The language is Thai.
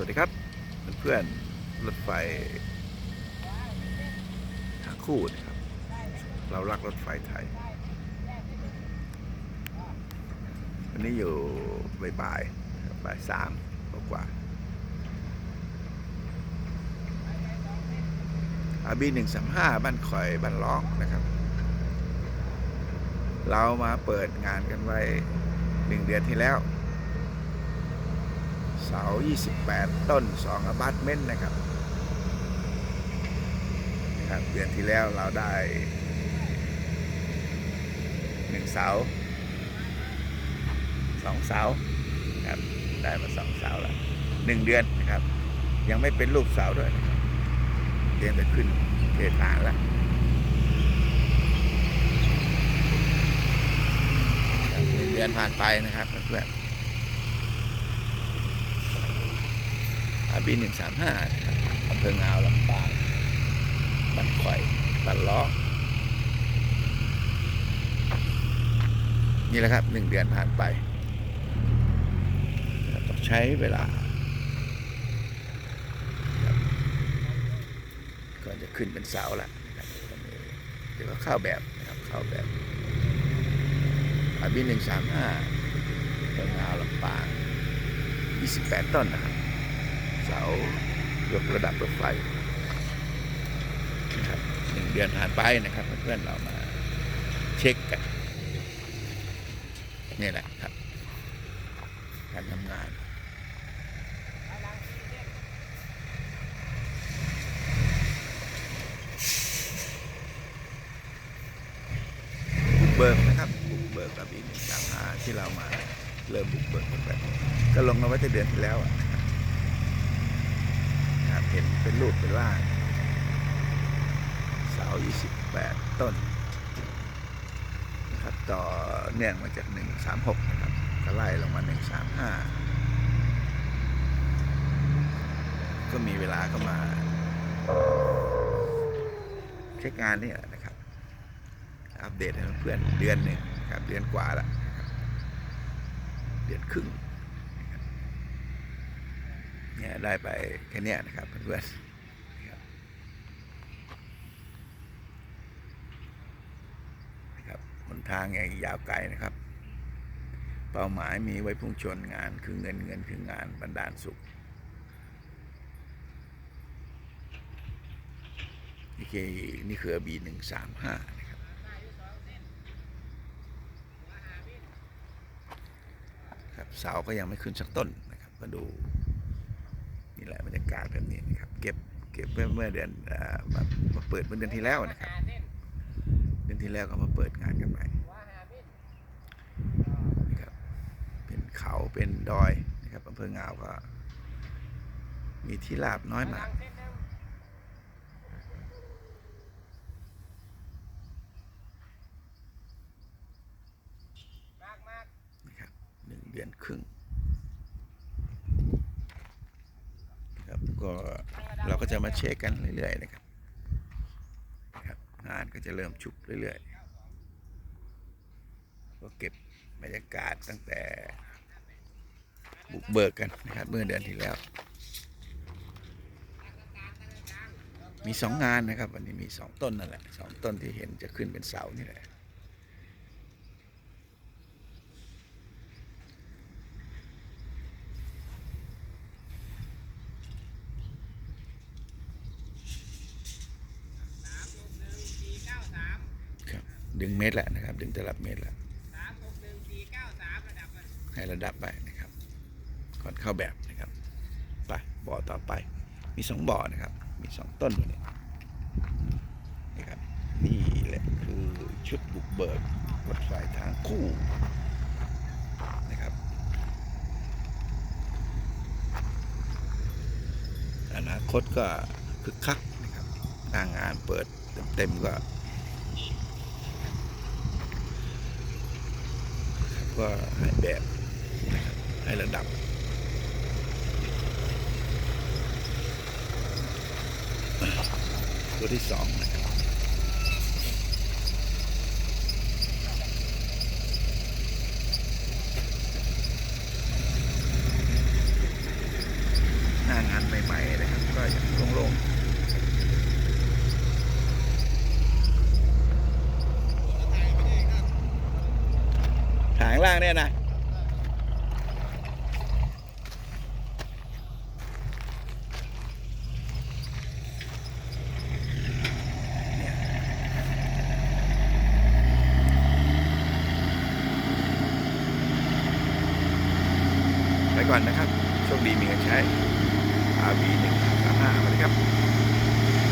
วัสดีครับเพื่อนๆรถไฟทาคู่นะครับ เรารักรถไฟไทย วันนี้อยู่บ่ายๆนะครับบ่ายสามกว่าอาบีหนึ่งสามห้าบ้านคอยบ้านล้องนะครับ เรามาเปิดงานกันไว้หนึ่งเดือนที่แล้ว เสา 28 ต้น 2อพาร์ตเมนต์นะครับนะครับเดือนที่แล้วเราได้หนึ่งเสาสองเสาครับได้มาสองเสาแล้วหนึ่งเดือนนะครับ ยังไม่เป็นรูปเสาด้วยนะครับเดือนจะขึ้นเทฐานแล้วเดือนผ่านไปนะครับเพื่อนๆ อา บีหนึ่งสามห้าอำเภองาวลำปางบันข่อยบันล้อนี่แหละครับหนึ่งเดือนผ่านไปต้องใช้เวลาก่อนจะขึ้นเป็นเสาแล้วนะครับเดี๋ยวก็เข้าแบบนะครับเข้าแบบอาบีหนึ่งสามห้าอำเภองาวลำปางยี่สิบแปดต้นนะครับ เสายกระดับรถไฟนะครับหนึ่งเดือนผ่านไปนะครับ เพื่อนๆเรามาเช็คกันนี่แหละครับ การทำงานบุกเบิกนะครับบุกเบิกกับอีกสามาที่เรามาเริ่มบุกเบิกกันไปก็ลงเอาไว้แต่เดือนที่แล้วอะนะครับ นะครับ เห็นเป็นรูปเป็นร่างเสา 28 ต้นนะครับต่อเนื่องมาจาก 136 นะครับก็ไล่ลงมา 135 ก็มีเวลาก็มา เช็คงานนี่แหละนะครับ อัปเดตให้เพื่อนเดือนหนึ่งครับเดือนกว่าละเดือนครึ่ง เนี่ยได้ไปแค่นี้นะครับเพื่อนนะครับนะครับหนทางยังยาวไกลนะครับ เป้าหมายมีไว้พุ่งชนงานคือเงินเงินคืองานบรรดาลสุขนี่คือนี่คือบีหนึ่งสามห้านะครับครับเสาก็ยังไม่ขึ้นสักต้นนะครับมาดู แหละบรรยากาศแบบนี้นะครับ เก็บเก็บเมื่อเมื่อเดือนมามาเปิดเมื่อเดือนที่แล้วนะครับ เดือนที่แล้วก็มาเปิดงานกันใหม่นะครับ เป็นเขาเป็นดอยนะครับอำเภองาวก็มีที่ราบน้อยมากนะครับหนึ่งเดือนครึ่ง ครับก็ เราก็จะมาเช็คกันเรื่อยๆนะครับนะครับงานก็จะเริ่มฉุกเรื่อยๆ ก็เก็บบรรยากาศตั้งแต่บุกเบิกกันนะครับเมื่อเดือนที่แล้ว มีสองงานนะครับ วันนี้มีสองต้นนั่นแหละสองต้นที่เห็นจะขึ้นเป็นเสานี่แหละ ครับ ดึงเมตรแหล้วนะครับ ดึงตลับเมตรแล้วให้ระดับไปนะครับก่อนเข้าแบบนะครับไปบ่อต่อไป มีสองบ่อนะครับ มีสองต้นนี้นะครับนี่แหละคือชุดบุกเบิกรถไฟทางคู่นะครับอนาคตก็คึกคักนะครับหน้างงานเปิดเต็มๆก็ ก็ให้แบบให้ระดับ ตัวที่สองนะครับหน้าานใหม่ๆนะครับ ก็ยังโล่งๆถ่างล่างเนี่ยนะไปก่อนนะครับ โชคดีมีเงินใช้ RV 1 3 5มาเลยครับ